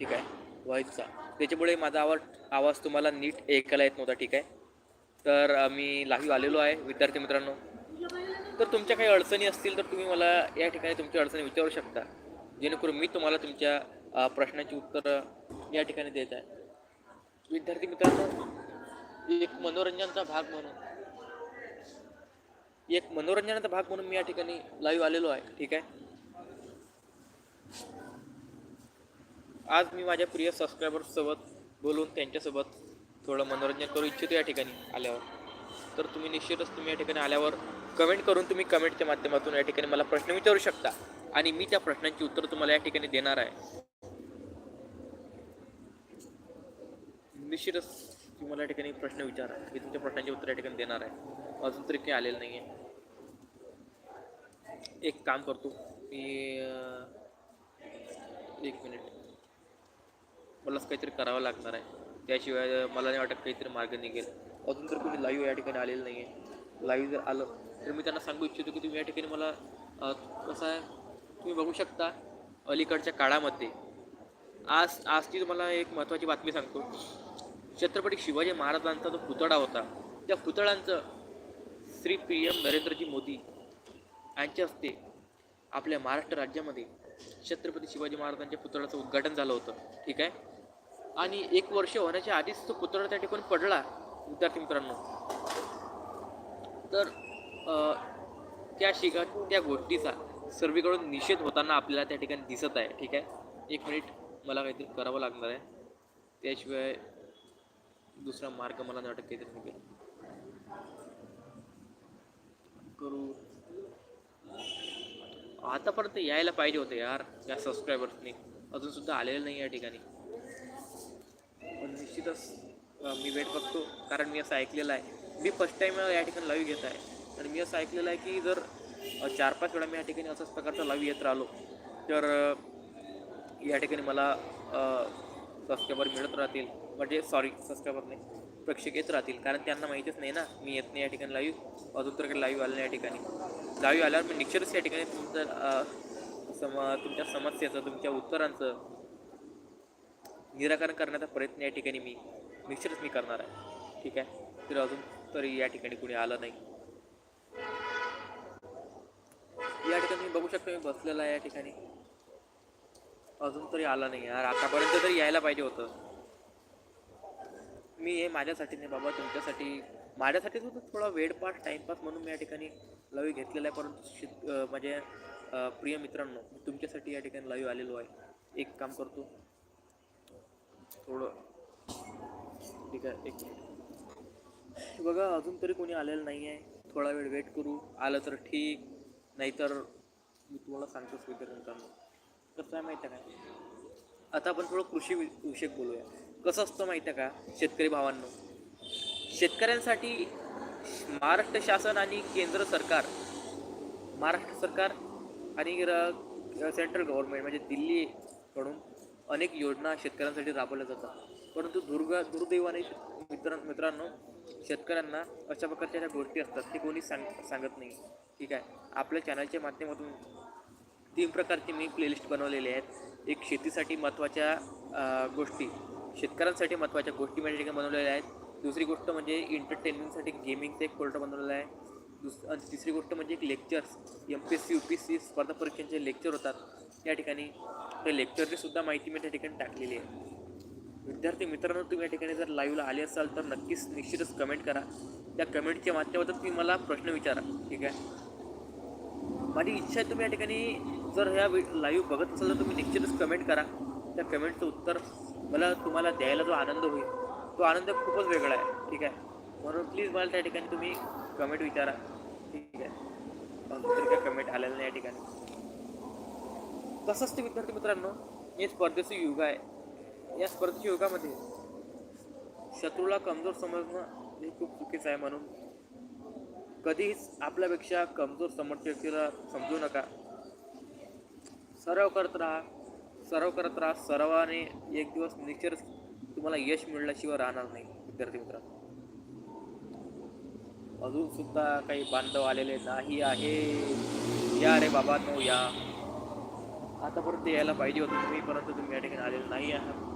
ठीक आहे. व्हॉईसचा त्याच्यामुळे माझा आवाज आवाज तुम्हाला नीट ऐकायला येत नव्हता ठीक आहे. तर मी लाईव्ह आलेलो आहे विद्यार्थी मित्रांनो. तर तुमच्या काही अडचणी असतील तर तुम्ही मला या ठिकाणी तुमच्या अडचणी विचारू शकता. जेणेकरून मी तुम्हाला तुमच्या प्रश्नाची उत्तरं या ठिकाणी देत आहे. विद्यार्थी मित्रांनो एक मनोरंजनाचा भाग म्हणून एक मनोरंजनाचा भाग म्हणून मी या ठिकाणी लाईव्ह आलेलो आहे ठीक आहे. आज मी माझ्या प्रिय सबस्क्रायबर्ससोबत बोलून त्यांच्यासोबत थोडं मनोरंजन करू इच्छितो या ठिकाणी आल्यावर. तर तुम्ही निश्चितच तुम्ही या ठिकाणी आल्यावर कमेंट करून तुम्ही कमेंटच्या माध्यमातून या ठिकाणी मला प्रश्न विचारू शकता. आणि मी त्या प्रश्नांची उत्तर तुम्हाला या ठिकाणी देणार आहे. निश्चितच तुम्हाला या ठिकाणी प्रश्न विचारा. मी तुमच्या प्रश्नांची उत्तर या ठिकाणी देणार आहे. अजून तरी काही आलेलं नाही आहे एक काम करतो. मी एक मिनिट मलाच काहीतरी करावं लागणार आहे. त्याशिवाय मला नाही वाटत काहीतरी मार्ग निघेल. अजून तर कोणी लाईव्ह या ठिकाणी आलेलं नाही आहे लाईव्ह जर आलं तर मी त्यांना सांगू इच्छितो की तुम्ही या ठिकाणी मला कसं आहे तुम्ही बघू शकता अलीकडच्या काळामध्ये. आज आजची तुम्हाला एक महत्त्वाची बातमी सांगतो. छत्रपती शिवाजी महाराजांचा जो पुतळा होता त्या पुतळ्यांचं श्री पी एम नरेंद्रजी मोदी यांच्या हस्ते आपल्या महाराष्ट्र राज्यामध्ये छत्रपती शिवाजी महाराजांच्या पुतळ्याचं उद्घाटन झालं होतं. ठीक आहे? आणि एक वर्ष होण्याच्या आधीच तो पुतळा त्या ठिकाणी पडला विद्यार्थी मित्रांनो. तर त्या शिका त्या गोष्टीचा सर्वीकडून निषेध होताना आपल्याला त्या ठिकाणी दिसत आहे ठीक आहे? एक मिनिट मला काहीतरी करावं लागणार आहे. त्याशिवाय दुसरा मार्ग मला नाही वाटत काहीतरी निघेल. करू. आतापर्यंत यायला पाहिजे होते यार या सबस्क्रायबर्सनी अजून सुद्धा आलेलं नाही या ठिकाणी. निश्चितच मी वेट बघतो. कारण मी असं ऐकलेलं आहे. मी फर्स्ट टाईम या ठिकाणी लाईव्ह घेत आहे. आणि मी असं ऐकलेलं आहे की जर चार पाच वेळा मी या ठिकाणी असंच प्रकारचा लाईव्ह येत राहिलो तर या ठिकाणी मला सबस्क्रायबर मिळत राहतील. म्हणजे सॉरी सबस्क्रायबर नाही प्रेक्षक येत राहतील. कारण त्यांना माहितीच नाही ना मी येत नाही या ठिकाणी लाईव्ह अजून तर काही लाईव्ह आलं नाही या ठिकाणी. लाईव्ह आल्यावर मी निश्चितच या ठिकाणी तुमचं सम तुमच्या समस्येचं तुमच्या उत्तरांचं निराकरण करण्याचा प्रयत्न या ठिकाणी मी निश्चितच मी करणार आहे. ठीक आहे? तर अजून तरी या ठिकाणी कुणी आलं नाही. या ठिकाणी मी बघू शकतो मी बसलेला आहे या ठिकाणी. अजून तरी आला नाही यार. आतापर्यंत तरी यायला पाहिजे होतं. मी हे माझ्यासाठी नाही बाबा तुमच्यासाठी. माझ्यासाठी सुद्धा थोडा वेळपास टाईमपास म्हणून मी या ठिकाणी लाईव्ह घेतलेला आहे. परंतु शित माझ्या प्रिय मित्रांनो मी तुमच्यासाठी या ठिकाणी लाईव्ह आलेलो आहे. एक काम करतो. थोडं. ठीक आहे एक मिनिट. बघा अजून तरी कोणी आलेलं नाही आहे थोडा वेळ वेट करू. आलं तर ठीक. नाहीतर मी तुम्हाला सांगतोच विद्यार्थ्यांना कसं आहे माहिती आहे का? आता आपण थोडं कृषी वि- विषयक बोलूया. कसं असतं माहिती आहे का? शेतकरी भावांनो शेतकऱ्यांसाठी महाराष्ट्र शासन आणि केंद्र सरकार महाराष्ट्र सरकार आणि र- सेंट्रल गव्हर्नमेंट म्हणजे दिल्लीकडून अनेक योजना शेतकऱ्यांसाठी राबवल्या जातात. परंतु दुर्ग दुर्दैवाने मित्र मित्रांनो शेतकऱ्यांना अशा प्रकारच्या ज्या गोष्टी असतात ते कोणी सांग सांगत नाही. ठीक आहे? आपल्या चॅनलच्या माध्यमातून तीन प्रकारचे मी प्लेलिस्ट बनवलेले आहेत. एक शेतीसाठी महत्त्वाच्या गोष्टी शेतकऱ्यांसाठी महत्त्वाच्या गोष्टी म्हणजे माझ्या ठिकाणी बनवलेल्या आहेत. दुसरी गोष्ट म्हणजे एंटरटेनमेंटसाठी गेमिंगचं एक फोल्डर बनवलेलं आहे. दुस आणि तिसरी गोष्ट म्हणजे एक lectures M P S C U P S C स्पर्धा परीक्षांचे लेक्चर होतात. या ठिकाणी त्या लेक्चरची सुद्धा माहिती मी त्या ठिकाणी टाकलेली आहे. विद्यार्थी मित्रांनो तुम्ही या ठिकाणी जर लाईव्हला आले असाल तर नक्कीच निश्चितच कमेंट करा. त्या कमेंटच्या माध्यमातून तुम्ही मला प्रश्न विचारा. ठीक आहे? माझी इच्छा आहे तुम्ही या ठिकाणी जर ह्या लाईव्ह बघत असाल तर तुम्ही निश्चितच कमेंट करा. त्या कमेंटचं उत्तर मला तुम्हाला द्यायला जो आनंद होईल तो आनंद खूपच वेगळा आहे. ठीक आहे? म्हणून प्लीज मला त्या ठिकाणी तुम्ही कमेंट विचारा. ठीक आहे. अजून कमेंट आलेलं नाही या ठिकाणी. कसं असते विद्यार्थी मित्रांनो? हे स्पर्धेचं युग आहे. या स्पर्धेच्या युगामध्ये शत्रूला कमजोर समजणं हे खूप चुकीचं आहे म्हणून. कधीच आपल्यापेक्षा कमजोर समर्थ व्यक्तीला समजू नका. सराव करत राहा. सराव करत राहा. सरावाने एक दिवस निश्चितच तुम्हाला यश मिळल्याशिवाय राहणार नाही विद्यार्थी मित्रांनो. अजून सुद्धा काही बांधव आलेले नाही आहे. या रे बाबा नो या. आतापर्यंत यायला पाहिजे होतं तुम्ही परंतु तुम्ही या ठिकाणी आलेले नाही आहात.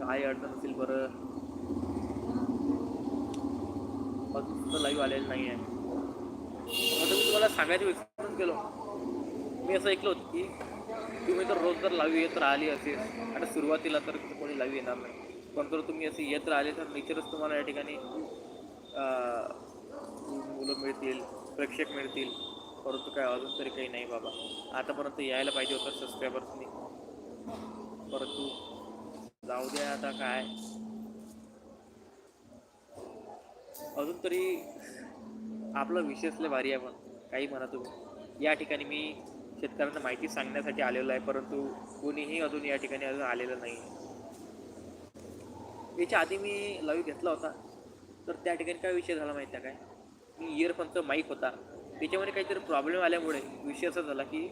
काय अडचण असेल बरं? अजून सुद्धा लाईव्ह आलेलं नाही आहे. मी तुम्हाला सांगायचं विसरून गेलो. मी असं ऐकलं होतं की तुम्ही तर रोज जर लावी येत राहिली असेल आता सुरुवातीला तर कोणी लावी येणार नाही. पण जर तुम्ही असे येत राहिले तर नेचरच तुम्हाला या ठिकाणी मुलं मिळतील प्रेक्षक मिळतील. परंतु काय अजून तरी काही नाही बाबा. आतापर्यंत यायला पाहिजे होतं सबस्क्रायबर्सनी परंतु जाऊ द्या आता काय. अजून तरी आपला विषयच लय भारी आहे पण काही म्हणा तुम्ही. या ठिकाणी मी शेतकऱ्यांना माहिती सांगण्यासाठी आलेलो आहे परंतु कोणीही अजून या ठिकाणी अजून आलेलं नाही याच्या आधी मी लाईव्ह घेतला होता. तर त्या ठिकाणी काय विषय झाला माहिती आहे काय मी इयरफोनचा माईक होता. त्याच्यामध्ये काहीतरी प्रॉब्लेम आल्यामुळे विषय असा झाला की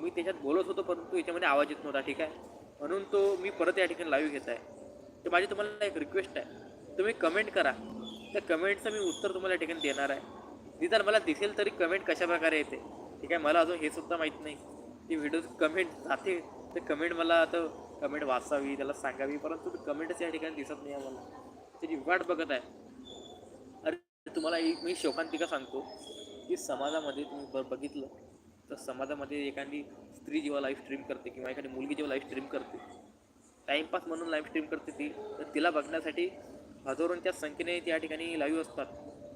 मी त्याच्यात बोलत होतो परंतु याच्यामध्ये आवाज येत नव्हता ठीक आहे? म्हणून तो मी परत या ठिकाणी लाईव्ह घेत आहे. तर माझी तुम्हाला एक रिक्वेस्ट आहे. तुम्ही कमेंट करा. त्या कमेंटचं मी उत्तर तुम्हाला या ठिकाणी देणार आहे. निदान मला दिसेल तरी कमेंट कशा प्रकारे येते? ठीक आहे? मला अजून हे सुद्धा माहीत नाही. ती व्हिडिओ कमेंट जाते तर कमेंट मला आता कमेंट वाचावी त्याला सांगावी परंतु कमेंटच या ठिकाणी दिसत नाही आहे मला त्याची वाट बघत आहे. अरे तुम्हाला एक मी शोकांतिका सांगतो. की समाजामध्ये तुम्ही ब बघितलं तर समाजामध्ये एखादी स्त्री जेव्हा लाईव्ह स्ट्रीम करते किंवा एखादी मुलगी जेव्हा लाईव्ह स्ट्रीम करते टाईमपास म्हणून लाईव्ह स्ट्रीम करते ती तर तिला बघण्यासाठी हजारोंच्या संख्येने त्या ठिकाणी लाईव्ह असतात.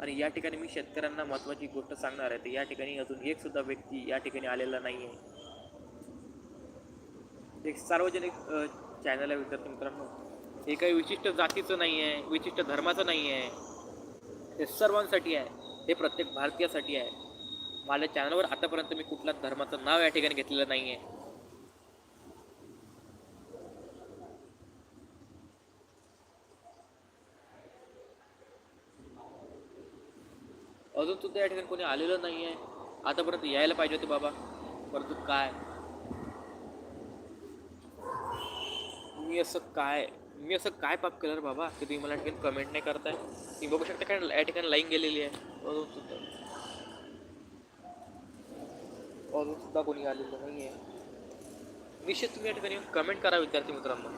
आणि या ठिकाणी मी शेतकऱ्यांना महत्त्वाची गोष्ट सांगणार आहे तर या ठिकाणी अजून एक सुद्धा व्यक्ती या ठिकाणी आलेला नाही आहे. एक सार्वजनिक चॅनल आहे विद्यार्थी मित्रांनो. हे काही विशिष्ट जातीचं नाही आहे विशिष्ट धर्माचं नाही आहे हे सर्वांसाठी आहे. हे प्रत्येक भारतीयासाठी आहे. माझ्या चॅनलवर आतापर्यंत मी कुठल्याच धर्माचं नाव या ठिकाणी घेतलेलं नाही आहे अजून सुद्धा या ठिकाणी कोणी आलेलं नाही आहे आतापर्यंत यायला पाहिजे होते बाबा. परंतु काय? मी असं काय? मी असं काय पाप केलं बाबा? की तुम्ही मला ठिकाणी कमेंट नाही करताय? तुम्ही बघू शकता काय या ठिकाणी लाईन गेलेली आहे. अजून सुद्धा. अजून सुद्धा कोणी आलेलं नाही आहे निश्चित तुम्ही या ठिकाणी कमेंट करा विद्यार्थी मित्रांनो.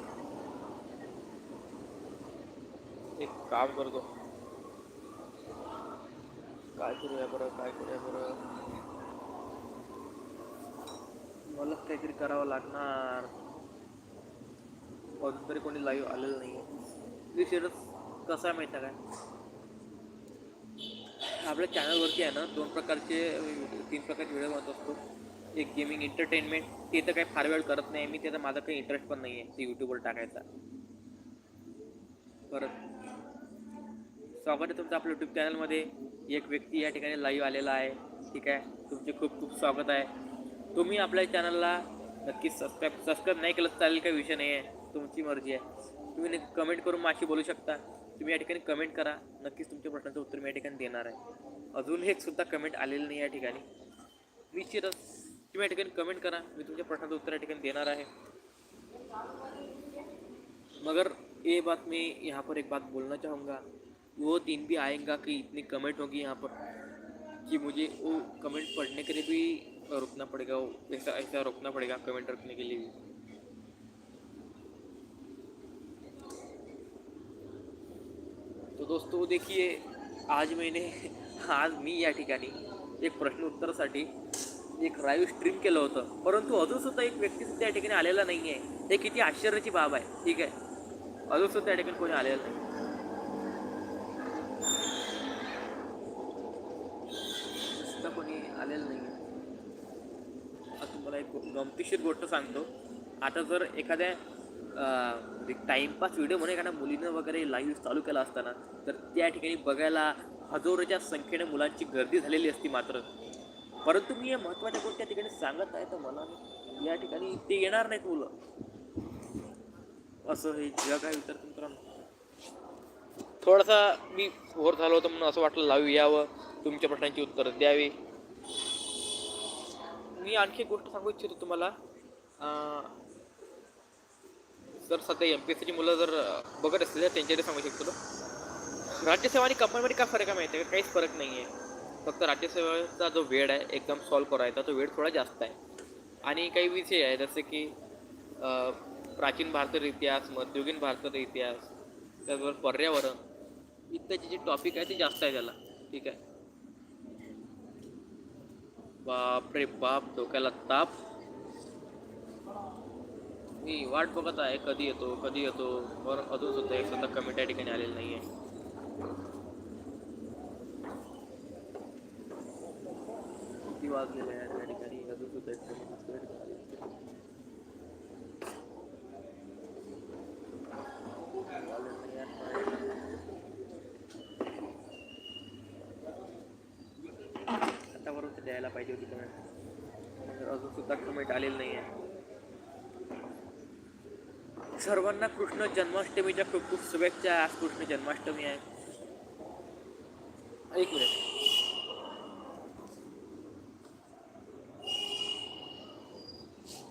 एक काम करतो. काय करूया बरं काय करूया बरं? मला काहीतरी करावं लागणार. अजून तरी कोणी लाईव्ह आलेलं नाही आहे विषयच कसं आहे माहिती आहे काय? आपल्या चॅनलवरती आहे ना दोन प्रकारचे तीन प्रकारचे व्हिडिओ बनवत असतो. एक गेमिंग एंटरटेनमेंट ते तर काही फार वेळ करत नाही मी त्याचा माझा काही इंटरेस्ट पण नाही आहे ते यूट्यूबवर टाकायचा. परत स्वागत आहे तुमचं आपल्या यूट्यूब चॅनलमध्ये एक व्यक्ती या ठिकाणी लाईव्ह आलेला आहे. ठीक आहे? तुमचे खूप खूप स्वागत आहे. तुम्ही आपल्या चॅनलला नक्की सबस्क्राईब सबस्क्राईब नाही केलं तर चालेल काही विषय नाही आहे तुमची मर्ज़ी आहे. तुम्ही कमेंट करून माझी बोलू शकता. तुम्ही या ठिकाणी कमेंट करा. नक्कीच तुमच्या प्रश्नाचं उत्तर मी या ठिकाणी देणार आहे. अजून एक सुद्धा कमेंट आलेलं नाही निश्चितच तुम्ही कमेंट करा. मी तुमच्या प्रश्नाचं उत्तर या देणार आहे. मगर ये बात मैं यहाँ पर एक बात बोलना चाहूँगा. वो दिन भी आएगा कि इतनी कमेंट होगी यहाँ पर कि मुझे वो कमेंट पढ़ने के लिए भी रुकना पड़ेगा. वो ऐसा ऐसा रुकना पड़ेगा कमेंट रखने के लिए भी. दोस्तों देखिए आज मैंने आज मी या ठिकाणी एक प्रश्न उत्तरासाठी एक लाईव्ह स्ट्रीम केलं होतं. परंतु अजूनसुद्धा एक व्यक्तीसुद्धा या ठिकाणी आलेला नाही आहे हे किती आश्चर्याची बाब आहे. ठीक आहे. अजूनसुद्धा या ठिकाणी कोणी आलेलं नाही. सुद्धा कोणी आलेलं नाही आता तुम्हाला एक गमतीशीर गोष्ट सांगतो. आता जर एखाद्या एक टाइमपास व्हिडिओ म्हणून एखाद्या मुलीनं वगैरे लाईव्ह चालू केला असताना तर त्या ठिकाणी बघायला हजारोच्या संख्येने मुलांची गर्दी झालेली असती मात्र. परंतु मी या महत्त्वाच्या गोष्टी त्या ठिकाणी सांगत आहे तर मला या ठिकाणी ते येणार नाहीत मुलं. असं हे जग आहे विचार मित्रांनो. थोडासा मी होर झालो होतो म्हणून असं वाटलं लावू यावं. तुमच्या प्रश्नांची उत्तरं द्यावी. मी आणखी एक गोष्ट सांगू इच्छितो तुम्हाला. जर सध्या एम पी एस सीची मुलं जर बघत असतील तर त्यांच्याकडे सांगू शकतो राज्यसेवा आणि कंपनीमध्ये काय फरक आहे माहिती आहे का? काहीच फरक नाही आहे फक्त राज्यसेवेचा जो वेळ आहे एकदम सॉल्व करायचा तो वेळ थोडा जास्त आहे. आणि काही विषय आहे जसे की प्राचीन भारताचा इतिहास मध्ययुगीन भारताचा इतिहास त्याचबरोबर पर्यावरण इत्यादी जे टॉपिक आहे ते जास्त आहे त्याला. ठीक आहे. बाप रे बाप डोक्याला ताप. मी वाट बघत आहे कधी येतो कधी येतो. बरं अजून सुद्धा एक सुद्धा कमी या ठिकाणी आलेली नाही आहे किती वाजलेले आहे त्या ठिकाणी? अजून सुद्धा एक कमी या ठिकाणी. ते द्यायला पाहिजे होती कमेंट अजून सुद्धा कमेंट आलेली नाही आहे सर्वांना कृष्ण जन्माष्टमीच्या खूप खूप शुभेच्छा. आज कृष्ण जन्माष्टमी आहे. एक मिनिट.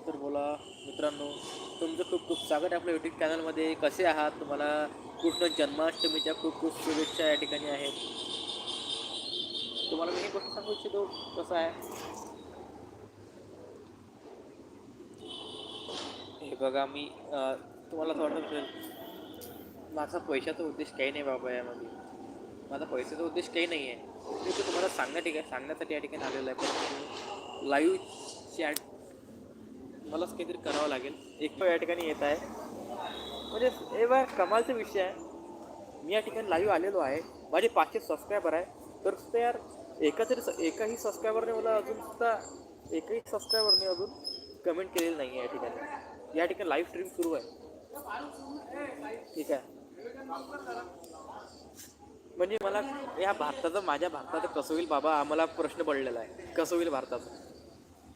तर बोला मित्रांनो तुमचं खूप खूप स्वागत आहे आपल्या यूट्यूब चॅनलमध्ये कसे आहात? तुम्हाला कृष्ण जन्माष्टमीच्या खूप खूप शुभेच्छा या ठिकाणी आहेत. तुम्हाला मी हे गोष्ट सांगू इच्छितो कसं आहे? हे बघा मी तुम्हाला असं वाटत असेल माझा पैशाचा उद्देश काही नाही बाबा यामध्ये. माझा पैशाचा उद्देश काही नाही आहे मी ते तुम्हाला सांगण्या ठीक आहे सांगण्यासाठी या ठिकाणी आलेलं आहे. पण लाईव्ह चॅट मलाच काहीतरी करावं लागेल. एक या ठिकाणी येत आहे. म्हणजे हे बा कमालचा विषय आहे. मी या ठिकाणी लाईव्ह आलेलो आहे. माझे पाचशे सबस्क्रायबर आहे. तर सुद्धा यार एका तरी एकाही सबस्क्रायबरने मला अजून सुद्धा एकही सबस्क्रायबरने अजून कमेंट केलेली नाही आहे या ठिकाणी. या ठिकाणी लाईव्ह स्ट्रीम सुरू आहे. ठीक आहे. म्हणजे मला या भारताचं माझ्या भारताचं कसं होईल बाबा आम्हाला प्रश्न पडलेला आहे. कसं होईल भारताचं?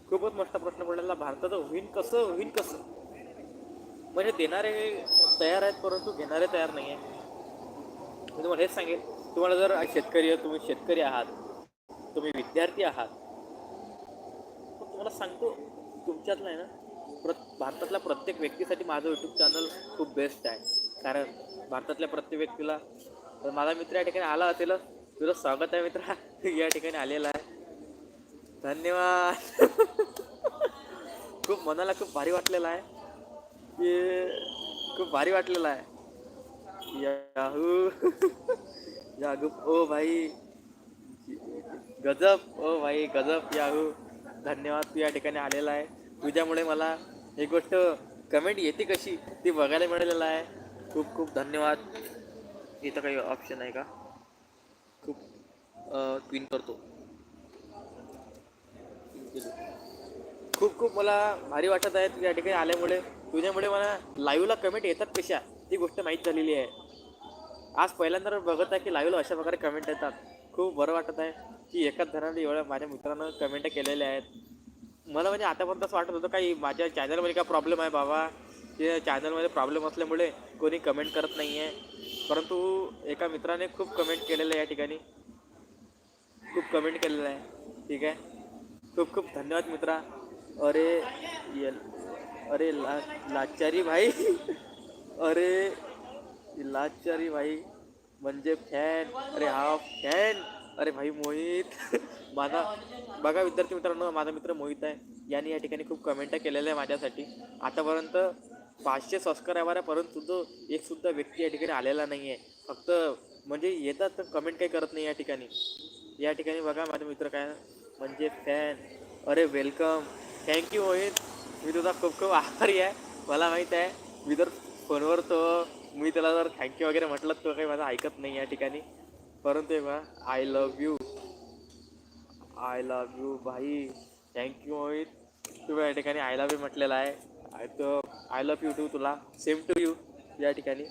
खूपच मस्त प्रश्न पडलेला. भारताचं होईन कसं होईन कसं? म्हणजे देणारे तयार आहेत परंतु घेणारे तयार नाही आहे मी तुम्हाला हेच सांगेल तुम्हाला जर शेतकरी तुम्ही शेतकरी आहात तुम्ही विद्यार्थी आहात मग तुम्हाला सांगतो तुमच्यातलं आहे ना प्र भारतातल्या प्रत्येक व्यक्तीसाठी माझं यूट्यूब चॅनल खूप बेस्ट आहे. कारण भारतातल्या प्रत्येक व्यक्तीला तर माझा मित्र या ठिकाणी आला असेल तुझं स्वागत आहे मित्र. या ठिकाणी आलेला आहे. धन्यवाद. खूप मनाला खूप भारी वाटलेलं आहे. की खूप भारी वाटलेलं आहे. याहू. याहू. ओ भाई. गजब. ओ भाई गजब. याहू. धन्यवाद. तू या ठिकाणी आलेला आहे. तुझ्यामुळे मला एक गोष्ट कमेंट येते कशी? ती बघायला मिळालेलं आहे. खूप खूप धन्यवाद. इथं काही ऑप्शन आहे का? खूप ट्विन करतो. खूप खूप मला भारी वाटत आहे तुझ्या या ठिकाणी आल्यामुळे. तुझ्यामुळे मला लाईव्हला कमेंट येतात कशा? ती गोष्ट माहीत झालेली आहे. आज पहिल्यांदा बघत आहे की लाईव्हला अशा प्रकारे कमेंट येतात. खूप बरं वाटत आहे की एकाच जणाने एवढ्या माझ्या मित्रानं कमेंट केलेल्या आहेत. मला म्हणजे आतापर्यंत असं वाटत होतं काही माझ्या चॅनलमध्ये काय प्रॉब्लेम आहे बाबा? या चॅनलमध्ये प्रॉब्लेम असल्यामुळे कोणी कमेंट करत नाही आहे परंतु एका मित्राने खूप कमेंट केलेलं आहे या ठिकाणी. खूप कमेंट केलेलं आहे. ठीक आहे? खूप खूप धन्यवाद मित्रा. अरे येल अरे ला लाचारी भाई. अरे लाचारी भाई. म्हणजे फॅन अरे हा फॅन अरे भाई मोहित. माझा बघा विद्यार्थी मित्रांनो माझा मित्र मोहित आहे. याने या ठिकाणी खूप कमेंट केलेल्या आहे माझ्यासाठी. आतापर्यंत पाचशे सबस्क्रायबर आहे परंतु तो एक सुद्धा व्यक्ती या ठिकाणी आलेला नाही आहे फक्त म्हणजे येतात तर कमेंट काही करत नाही या ठिकाणी. या ठिकाणी बघा माझा मित्र काय म्हणजे फॅन अरे वेलकम थँक्यू मोहित. मी तुझा खूप खूप आभारी आहे. मला माहीत आहे मी जर फोनवर तो मी त्याला जर थँक्यू वगैरे म्हटलं तो काही माझं ऐकत नाही या ठिकाणी. परंतु बघा I love you I love you भाई. Thank you Mohit. तुम्ही या ठिकाणी आय लव्ह यू म्हटलेला आहे. आय तो आय लव्ह यू टू तुला. सेम टू यू या ठिकाणी.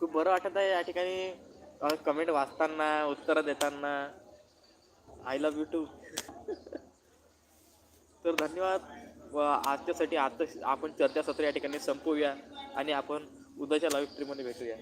खूप बरं वाटत आहे या ठिकाणी कमेंट वाचताना उत्तरं देताना. आय लव्ह यू टू तर धन्यवाद. व आजच्यासाठी आता आपण चर्चासत्र या ठिकाणी संपवूया आणि आपण उद्याच्या लाईव्ह स्ट्रीममध्ये भेटूया.